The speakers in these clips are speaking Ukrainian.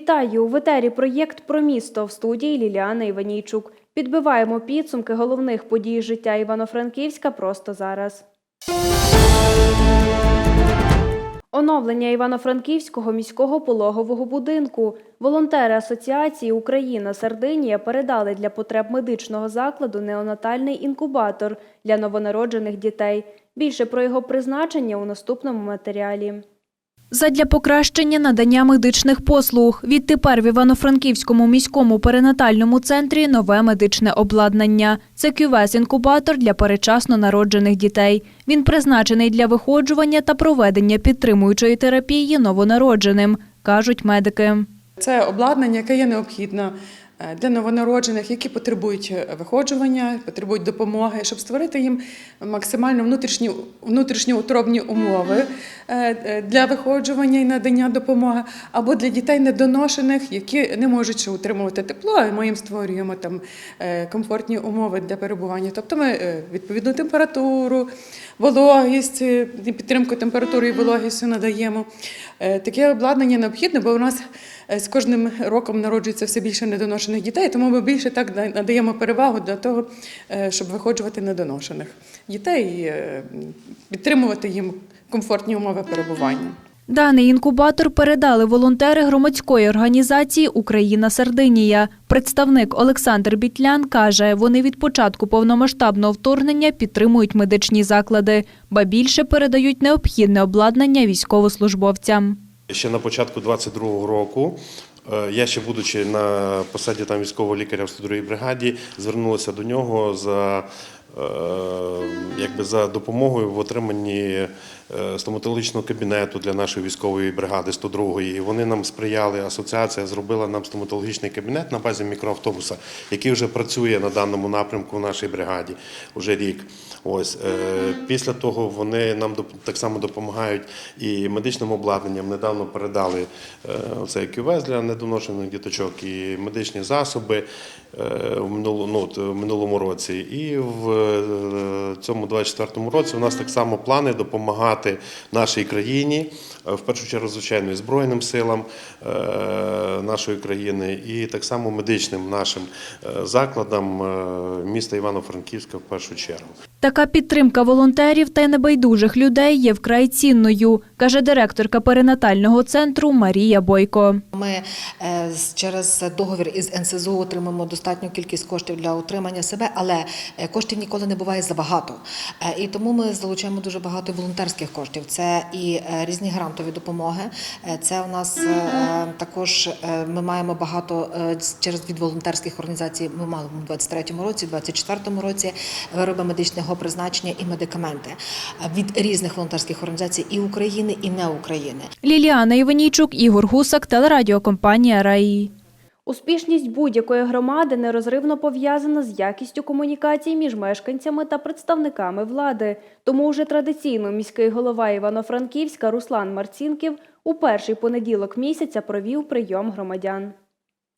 Вітаю! В етері проєкт про місто в студії Ліліана Іванійчук. Підбиваємо підсумки головних подій життя Івано-Франківська просто зараз. Оновлення Івано-Франківського міського пологового будинку. Волонтери Асоціації Україна Сардинія передали для потреб медичного закладу неонатальний інкубатор для новонароджених дітей. Більше про його призначення у наступному матеріалі. Задля покращення надання медичних послуг відтепер в Івано-Франківському міському перинатальному центрі нове медичне обладнання. Це кювес-інкубатор для перечасно народжених дітей. Він призначений для виходжування та проведення підтримуючої терапії новонародженим, кажуть медики. Це обладнання, яке є необхідне для новонароджених, які потребують е, виходжування, потребують допомоги, щоб створити їм максимально внутрішні, внутрішньоутробні умови е, е, для виходжування і надання допомоги, або для дітей недоношених, які не можуть ще утримувати тепло, а ми їм створюємо там е, комфортні умови для перебування. Тобто ми е, відповідну температуру, вологість, е, підтримку температури і вологістю надаємо. Е, Таке обладнання необхідне, бо у нас е, з кожним роком народжується все більше недоношених дітей, тому ми більше так надаємо перевагу для того, е, щоб виходжувати недоношених дітей е, підтримувати їм комфортні умови перебування. Даний інкубатор передали волонтери громадської організації Україна Сардинія. Представник Олександр Бітлян каже, вони від початку повномасштабного вторгнення підтримують медичні заклади, ба більше передають необхідне обладнання військовослужбовцям. Ще на початку 22-го року, е, я ще будучи на посаді там військового лікаря в 102-й бригаді, звернулася до нього за, е, якби за допомогою в отриманні стоматологічного кабінету для нашої військової бригади 102-ї. І вони нам сприяли, асоціація зробила нам стоматологічний кабінет на базі мікроавтобуса, який вже працює на даному напрямку в нашій бригаді уже рік. Ось е, після того вони нам так само допомагають і медичним обладнанням. Недавно передали е, цей кювез для недоношених діточок і медичні засоби е, ну, в минулому році. І в е, цьому 24-му році у нас так само плани допомагати нашій країні, е, в першу чергу, звичайно, і Збройним силам е, нашої країни, і так само медичним нашим е, закладам міста Івано-Франківська в першу чергу. Така підтримка волонтерів та небайдужих людей є вкрай цінною, каже директорка перинатального центру Марія Бойко. Ми е, через договір із НСЗУ отримаємо достатню кількість коштів для утримання себе, але е, коштів ніколи не буває забагато. Е, І тому ми залучаємо дуже багато волонтерських коштів. Це і різні грантові допомоги. Це у нас також ми маємо багато через від волонтерських організацій. Ми мали в 23-му році, в 24-му році вироби медичного призначення і медикаменти е, від різних волонтерських організацій і України, і не України. Ліліана Іванійчук, Ігор Гусак, телерадіокомпанія РАІ. Успішність будь-якої громади нерозривно пов'язана з якістю комунікацій між мешканцями та представниками влади. Тому вже традиційно міський голова Івано-Франківська Руслан Марцінків у перший понеділок місяця провів прийом громадян.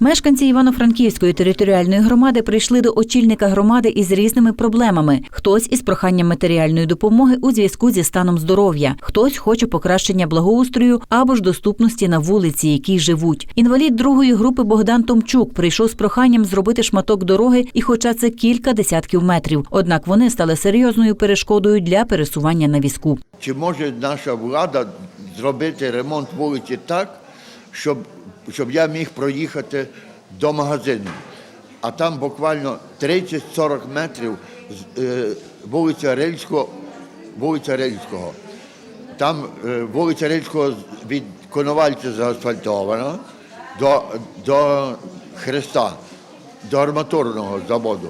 Мешканці Івано-Франківської територіальної громади прийшли до очільника громади із різними проблемами. Хтось із проханням матеріальної допомоги у зв'язку зі станом здоров'я, хтось хоче покращення благоустрою або ж доступності на вулиці, якій живуть. Інвалід другої групи Богдан Томчук прийшов з проханням зробити шматок дороги, і хоча це кілька десятків метрів. Однак вони стали серйозною перешкодою для пересування на візку. Чи може наша влада зробити ремонт вулиці так, щоб, щоб я міг проїхати до магазину? А там буквально 30-40 метрів е, вулиця Рильського, вулиця Рильського. Там е, вулиця Рильського від Коновальця заасфальтована до, до Хреста, до арматурного заводу.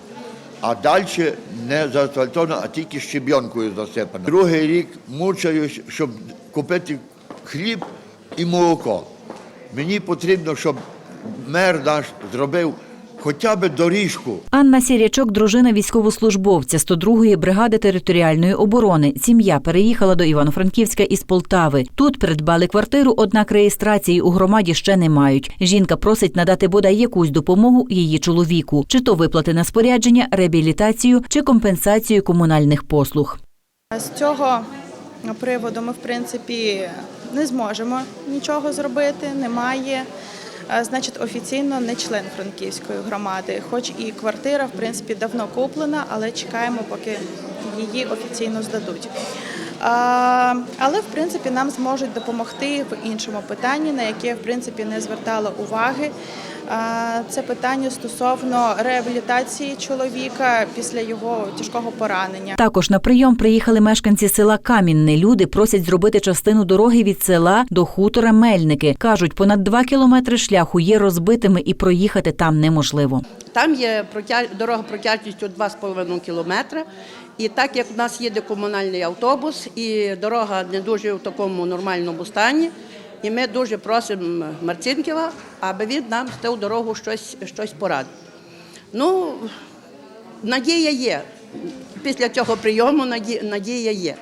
А далі не заасфальтовано, а тільки щебінкою засипано. Другий рік мучаюсь, щоб купити хліб і молоко. Мені потрібно, щоб мер наш зробив хоча б доріжку. Анна Сірячок, дружина військовослужбовця 102-ї бригади територіальної оборони. Сім'я переїхала до Івано-Франківська із Полтави. Тут придбали квартиру, однак реєстрації у громаді ще не мають. Жінка просить надати бодай якусь допомогу її чоловіку, чи то виплати на спорядження, реабілітацію, чи компенсацію комунальних послуг. З цього приводу ми, в принципі, не зможемо нічого зробити. Немає е, значить офіційно не член Франківської громади, хоч і квартира, в принципі, давно куплена, але чекаємо, поки її офіційно здадуть. Але в принципі нам зможуть допомогти в іншому питанні, на яке в принципі не звертала уваги. А, Це питання стосовно реабілітації чоловіка після його тяжкого поранення. Також на прийом приїхали мешканці села Камінне. Люди просять зробити частину дороги від села до хутора Мельники. кажуть, понад два кілометри шляху є розбитими і проїхати там неможливо. Там є протяг... дорога протяжністю 2,5 кілометри. І так як в нас їде комунальний автобус, і дорога не дуже в такому нормальному стані, і ми дуже просимо Марцінківа, аби він нам з ту дорогу щось, щось порадив. Ну, надія є. Після цього прийому наді- надія є.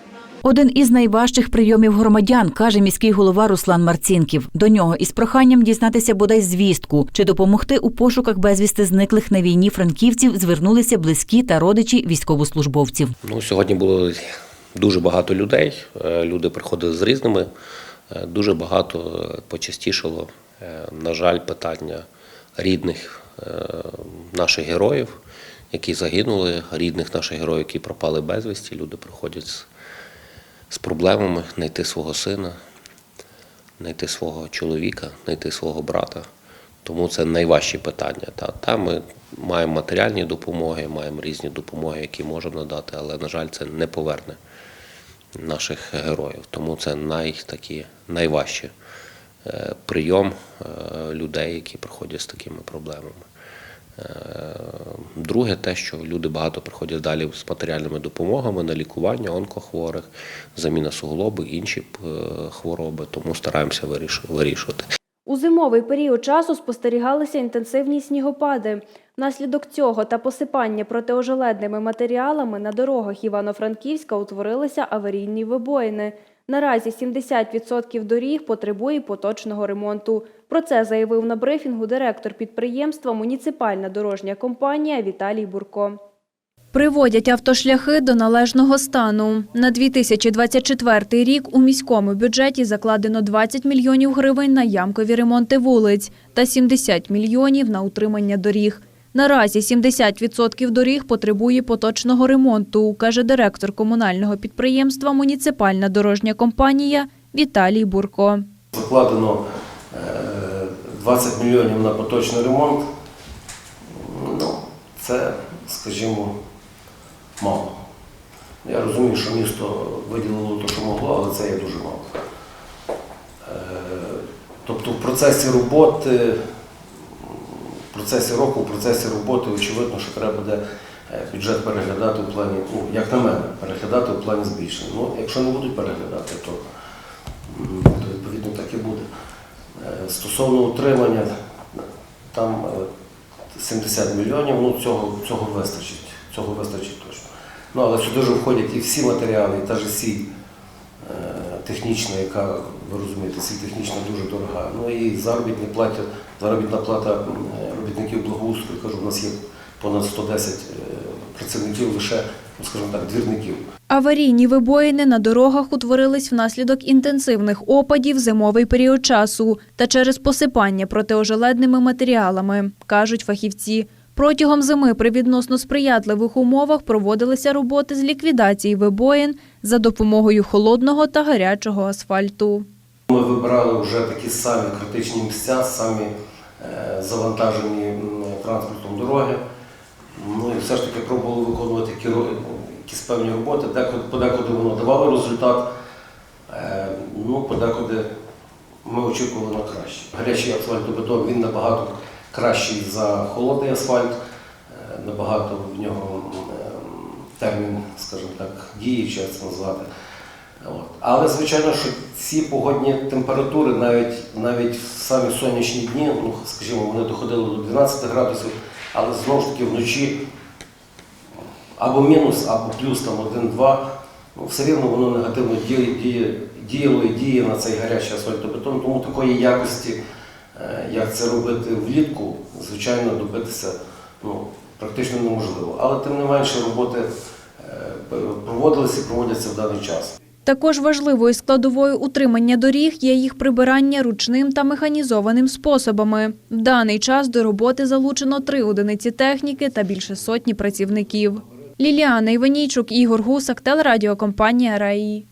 Один із найважчих прийомів громадян, каже міський голова Руслан Марцінків. До нього із проханням дізнатися бодай звістку, чи допомогти у пошуках безвісти зниклих на війні франківців звернулися близькі та родичі військовослужбовців. Ну, сьогодні було дуже багато людей. Е, Люди приходили з різними. Е, Дуже багато е, почастішало, е, на жаль, питання рідних наших героїв, які загинули, рідних наших героїв, які пропали безвісті. Люди приходять з, з проблемами знайти свого сина, знайти свого чоловіка, знайти свого брата. Тому це найважчі питання. Та, та ми маємо матеріальні допомоги, маємо різні допомоги, які можемо надати, але, на жаль, це не поверне наших героїв. Тому це най, такі, найважче е, прийом е, людей, які приходять з такими проблемами. Е, Друге, те, що люди багато приходять далі з матеріальними допомогами на лікування онкохворих, заміна суглоби, інші хвороби, тому стараємося виріш- вирішувати. У зимовий період часу спостерігалися інтенсивні снігопади. Внаслідок цього та посипання протиожеледними матеріалами на дорогах Івано-Франківська утворилися аварійні вибоїни. Наразі 70% доріг потребує поточного ремонту. Про це заявив на брифінгу директор підприємства Муніципальна дорожня компанія Віталій Бурко. Приводять автошляхи до належного стану. На 2024 рік у міському бюджеті закладено 20 мільйонів гривень на ямкові ремонти вулиць та 70 мільйонів на утримання доріг. Наразі 70% доріг потребує поточного ремонту, каже директор комунального підприємства Муніципальна дорожня компанія Віталій Бурко. Закладено е, 20 мільйонів на поточний ремонт. Ну, це, скажімо, мало. Я розумію, що місто виділило те, що могло, але це є дуже мало. Е, Тобто в процесі роботи, процесі року, в процесі роботи, очевидно, що треба буде е, бюджет переглядати у плані, ну, як на мене, переглядати у плані збільшення. Ну, якщо не будуть переглядати, то то відповідно так і буде. Е, Стосовно утримання, там е, 70 мільйонів, ну цього, цього вистачить. Цього вистачить точно. Ну, але сюди ж входять і всі матеріали, і та ж сіль е, технічна, яка, ви розумієте, сіль технічна дуже дорога. Ну і заробітні плата, заробітна плата е, робітників благоустрою, кажу, у нас є понад 110 е, працівників лише, ну, скажімо так, двірників. Аварійні вибоїни на дорогах утворились внаслідок інтенсивних опадів зимовий період часу та через посипання протиожеледними матеріалами, кажуть фахівці. Протягом зими при відносно сприятливих умовах проводилися роботи з ліквідації вибоїн за допомогою холодного та гарячого асфальту. Ми вибирали вже такі самі критичні місця, самі завантажені транспортом дороги. Ну і все ж таки пробували виконувати якісь певні роботи. Декуди, подекуди воно давало результат, е, ну подекуди ми очікували на краще. Гарячий асфальтобетон він набагато кращий за холодний асфальт, е, набагато в нього е, термін, скажімо так, дії, чи як це назвати. От. Але звичайно, що ці погодні температури, навіть навіть в самі сонячні дні, ну скажімо, вони доходили до 12 градусів, але знову ж таки вночі або мінус, або плюс там 1-2, ну, все рівно воно негативно діє, діє, діяло і діє на цей гарячий асфальтобетон. Тому такої якості, е, як це робити влітку, звичайно, добитися ну, практично неможливо. Але тим не менше роботи е, проводилися і проводяться в даний час. Також важливою складовою утримання доріг є їх прибирання ручним та механізованим способами. В даний час до роботи залучено три одиниці техніки та більше сотні працівників. Ліліана Іванійчук, Ігор Гусак, телерадіокомпанія РАІ.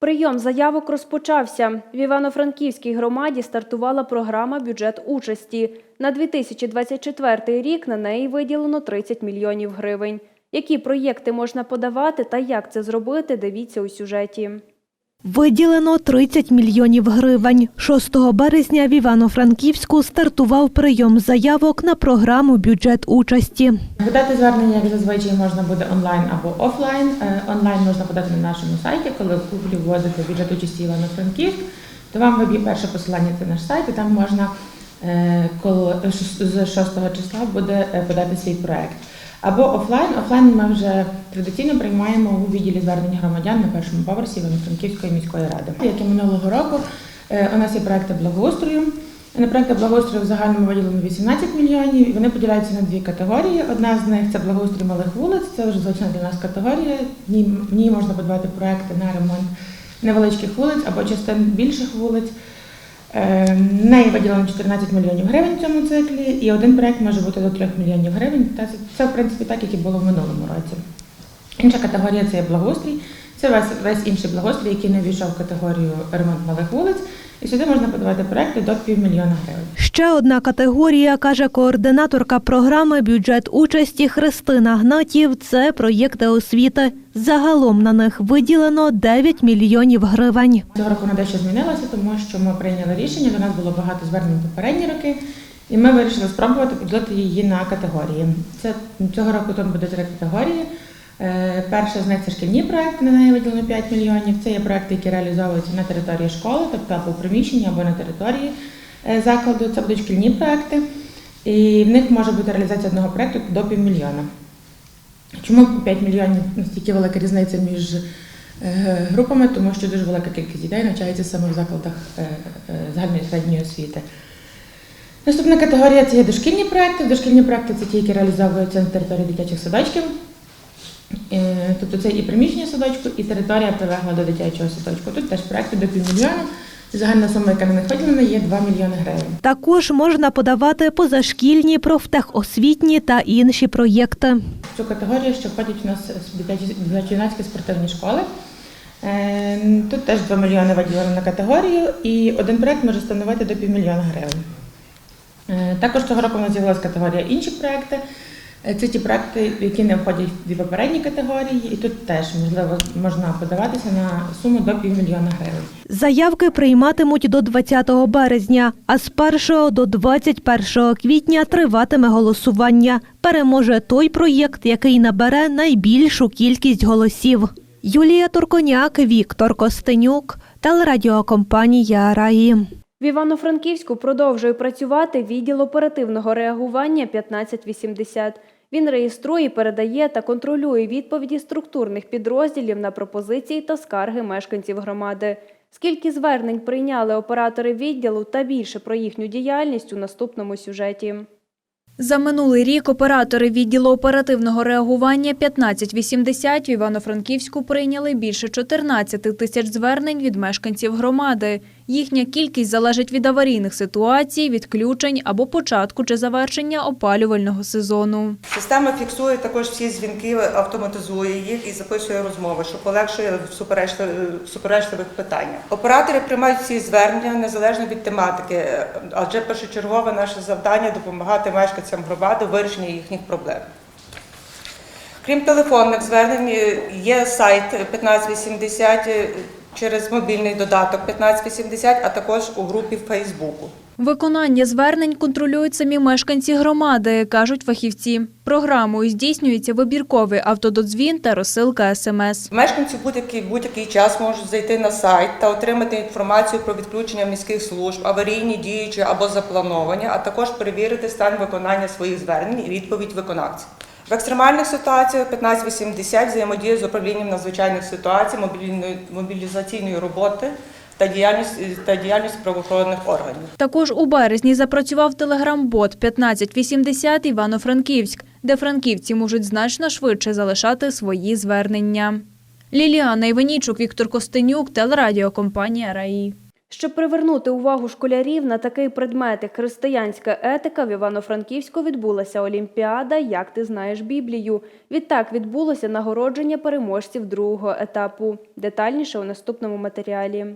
Прийом заявок розпочався. В Івано-Франківській громаді стартувала програма бюджет участі. На 2024 рік на неї виділено 30 мільйонів гривень. Які проєкти можна подавати та як це зробити, дивіться у сюжеті. Виділено 30 мільйонів гривень. 6 березня в Івано-Франківську стартував прийом заявок на програму бюджет участі. Подати звернення як зазвичай можна буде онлайн або офлайн. Е, Онлайн можна подати на нашому сайті, коли в гуглі вводите бюджет участі Івано-Франківськ, то вам виб'є перше посилання це наш сайт, і там можна е, коли з 6 числа буде е, подати свій проект. Або офлайн. Офлайн ми вже традиційно приймаємо у відділі звернень громадян на першому поверсі Івано-Франківської міської ради. Як і минулого року, е, у нас є проекти благоустрою. На проекти благоустрою в загальному виділено 18 мільйонів. Вони поділяються на дві категорії. Одна з них це благоустрій малих вулиць. Це вже звична для нас категорія. В ній, можна подавати проекти на ремонт невеличких вулиць або частин більших вулиць. Е, В виділено 14 мільйонів гривень в цьому циклі, і один проект може бути до 3 мільйонів гривень. Це в принципі так, як і було в минулому році. Інша категорія це є благоустрій. Це весь, весь інший благоустрій, який не війшов в категорію ремонт малих вулиць. І сюди можна подавати проекти до півмільйона гривень. Ще одна категорія, каже координаторка програми бюджет участі Христина Гнатів. Це проєкти освіти. Загалом на них виділено 9 мільйонів гривень. Цього року вона дещо змінилася, тому що ми прийняли рішення. До нас було багато звернень попередні роки, і ми вирішили спробувати поділити її на категорії. Це цього року тут буде три категорії. Е, Перша з них це шкільні проекти, на неї виділено 5 мільйонів. Це є проекти, які реалізовуються на території школи, тобто або в приміщенні, або на території е, закладу. Це будуть шкільні проекти. І в них може бути реалізація одного проекту до півмільйона. Чому 5 мільйонів настільки велика різниця між е, групами? Тому що дуже велика кількість дітей навчається саме в закладах загальної середньої освіти. Наступна категорія це є дошкільні проекти. Дошкільні проекти це ті, які реалізовуються на території дитячих садочків. Е, Тобто це і приміщення садочку, і територія прилегла до дитячого садочку. Тут теж проекти до півмільйона. Загальна сума, яка них виділена, є 2 мільйони гривень. Також можна подавати позашкільні, профтехосвітні та інші проєкти. В цю категорію, що входять у нас дитячо-юнацькі спортивні школи. Е, Тут теж 2 мільйони виділено на категорію, і один проект може становити до півмільйона гривень. Е, Також цього року у нас з'явилася категорія інші проекти. Е, Це ті проекти, які не входять в дві попередні категорії, і тут теж можливо можна подаватися на суму до півмільйона гривень. Заявки прийматимуть до 20 березня, а з 1 до 21 квітня триватиме голосування. Переможе той проєкт, який набере найбільшу кількість голосів. Юлія Турконяк, Віктор Костенюк, телерадіокомпанія Раї. В Івано-Франківську продовжує працювати відділ оперативного реагування 1580. Він реєструє, передає та контролює відповіді структурних підрозділів на пропозиції та скарги мешканців громади. Скільки звернень прийняли оператори відділу та більше про їхню діяльність у наступному сюжеті. За минулий рік оператори відділу оперативного реагування 1580 в Івано-Франківську прийняли більше 14 тисяч звернень від мешканців громади. Їхня кількість залежить від аварійних ситуацій, відключень або початку чи завершення опалювального сезону. Система фіксує також всі дзвінки, автоматизує їх і записує розмови, що полегшує в суперечливих, питаннях. Оператори приймають всі звернення незалежно від тематики, адже першочергове наше завдання допомагати мешканцям громади в вирішенні їхніх проблем. Крім телефонних звернень, є сайт 1580 через мобільний додаток 1580, а також у групі в Фейсбуку. Виконання звернень контролюють самі мешканці громади, кажуть фахівці. Програмою здійснюється вибірковий автододзвін та розсилка СМС. Мешканці будь-який будь-який час можуть зайти на сайт та отримати інформацію про відключення міських служб, аварійні, діючі або заплановані, а також перевірити стан виконання своїх звернень і відповідь виконавців. В екстремальних ситуаціях 1580 взаємодіє з управлінням надзвичайних ситуацій, мобілізаційної роботи та діяльність та діяльність правоохоронних органів. Також у березні запрацював телеграм-бот 1580 Івано-Франківськ, де франківці можуть значно швидше залишати свої звернення. Ліліана Іванічук, Віктор Костенюк, телерадіокомпанія РАІ. Щоб привернути увагу школярів на такий предмет, як християнська етика, в Івано-Франківську відбулася Олімпіада Як ти знаєш Біблію. Відтак відбулося нагородження переможців другого етапу. Детальніше у наступному матеріалі.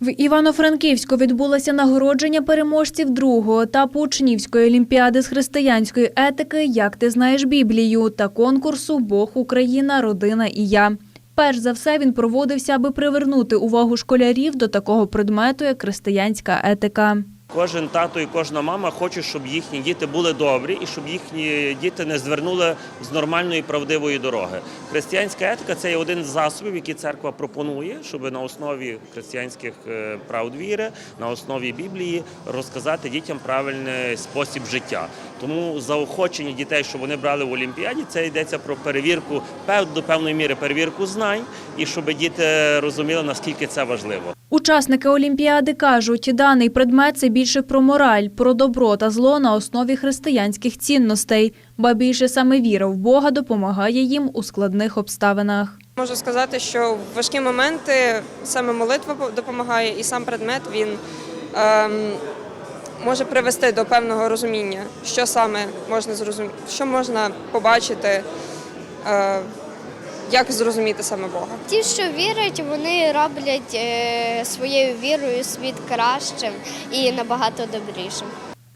В Івано-Франківську відбулося нагородження переможців другого етапу учнівської олімпіади з християнської етики Як ти знаєш Біблію та конкурсу Бог, Україна, родина і я. Перш за все він проводився, аби привернути увагу школярів до такого предмету, як християнська етика. Кожен тато і кожна мама хоче, щоб їхні діти були добрі і щоб їхні діти не звернули з нормальної правдивої дороги. Християнська етика це є один з засобів, які церква пропонує, щоб на основі християнських е, правд віри, на основі Біблії розказати дітям правильний спосіб життя. Тому заохочення дітей, щоб вони брали в Олімпіаді, це йдеться про перевірку до певної міри перевірку знань, і щоб діти розуміли наскільки це важливо. Учасники Олімпіади кажуть, даний предмет це більше про мораль, про добро та зло на основі християнських цінностей, ба більше саме віра в Бога допомагає їм у складних обставинах. Можу сказати, що в важкі моменти саме молитва допомагає, і сам предмет він ем, може привести до певного розуміння, що саме можна зрозуміти, що можна побачити, е, як зрозуміти саме Бога. Ті, що вірять, вони роблять е, своєю вірою світ кращим і набагато добрішим.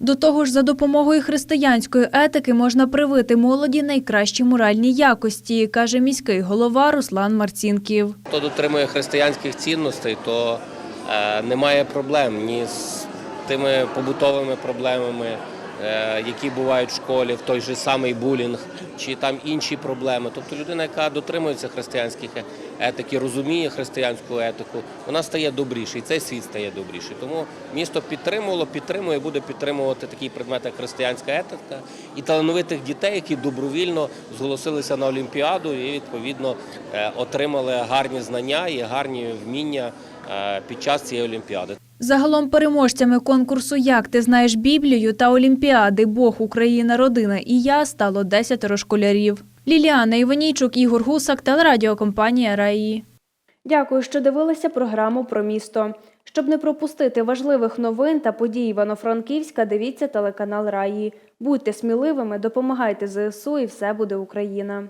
До того ж, за допомогою християнської етики можна привити молоді найкращі моральні якості, каже міський голова Руслан Марцінків. Хто дотримує християнських цінностей, то е, немає проблем ні з тими побутовими проблемами, які бувають в школі, в той же самий булінг, чи там інші проблеми. Тобто людина, яка дотримується християнських е- етики, розуміє християнську етику, вона стає добріше, і цей світ стає добріший. Тому місто підтримувало, підтримує, буде підтримувати такий предмет, як християнська етика, і талановитих дітей, які добровільно зголосилися на Олімпіаду і відповідно е, отримали гарні знання і гарні вміння е, під час цієї олімпіади. Загалом переможцями конкурсу Як ти знаєш Біблію та Олімпіади Бог, Україна, родина і я стало десятеро школярів. Ліліана Іванійчук, Ігор Гусак, телерадіокомпанія РАІ. Дякую, що дивилися програму про місто. Щоб не пропустити важливих новин та подій Івано-Франківська, дивіться телеканал Раї. Будьте сміливими, допомагайте ЗСУ і все буде Україна.